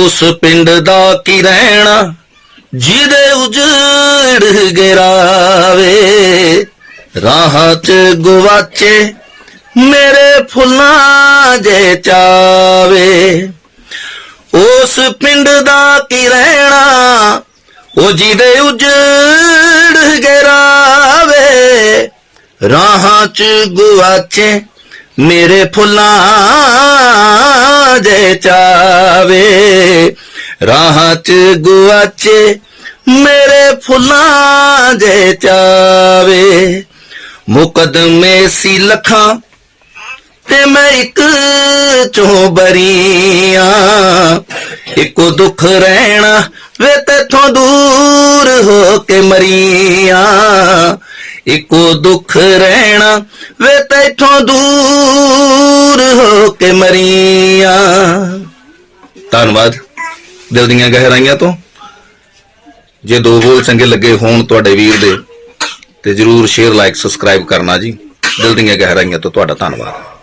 ਉਸ ਪਿੰਡ ਦਾ ਕੀ ਰਹਿਣਾ, ਜਿਹਦੇ ਉਜੜ ਗਿਰਾਵੇ ਰਾਹਾਂ 'ਚ ਗਵਾਚੇ ਮੇਰੇ ਫੁੱਲਾਂ ਜੇ ਚਾਵੇ। ਉਸ ਪਿੰਡ ਦਾ ਕੀ ਰਹਿਣਾ, ਉਹ ਜਿਹਦੇ ਉਜੜ ਗਿਰਾਵੇ ਰਾਹਾਂ 'ਚ ਗਵਾਚੇ ਮੇਰੇ ਫੁੱਲਾਂ ਜੇ ਚਾਵੇ, ਰਾਹ 'ਚ ਗੁਆਚੇ ਮੇਰੇ ਫੁੱਲਾਂ ਜੇ ਚਾਵੇ। ਮੁਕਦਮੇ ਸੀ ਲਖਾਂ ਤੇ ਮੈਂ ਇੱਕ ਚੋਂ ਬਰੀਆਂ। ਇੱਕੋ ਦੁੱਖ ਰਹਿਣਾ ਵੇ ਤੇਥੋਂ ਦੂਰ ਹੋ ਕੇ ਮਰੀਆਂ। ਇੱਕੋ ਦੁੱਖ ਰਹਿਣਾ ਵੇ ਤੇਥੋਂ ਦੂਰ ਕੇ ਮਰੀਆਂ। ਧੰਨਵਾਦ। ਦਿਲ ਦੀਆਂ ਗਹਿਰਾਈਆਂ ਤੋਂ। ਜੇ ਦੋ ਬੋਲ ਚੰਗੇ ਲੱਗੇ ਹੋਣ ਤੁਹਾਡੇ ਵੀਰ ਦੇ, ਤੇ ਜਰੂਰ ਸ਼ੇਅਰ, ਲਾਈਕ, ਸਬਸਕ੍ਰਾਈਬ ਕਰਨਾ ਜੀ। ਦਿਲ ਦੀਆਂ ਗਹਿਰਾਈਆਂ ਤੋਂ ਤੁਹਾਡਾ ਧੰਨਵਾਦ।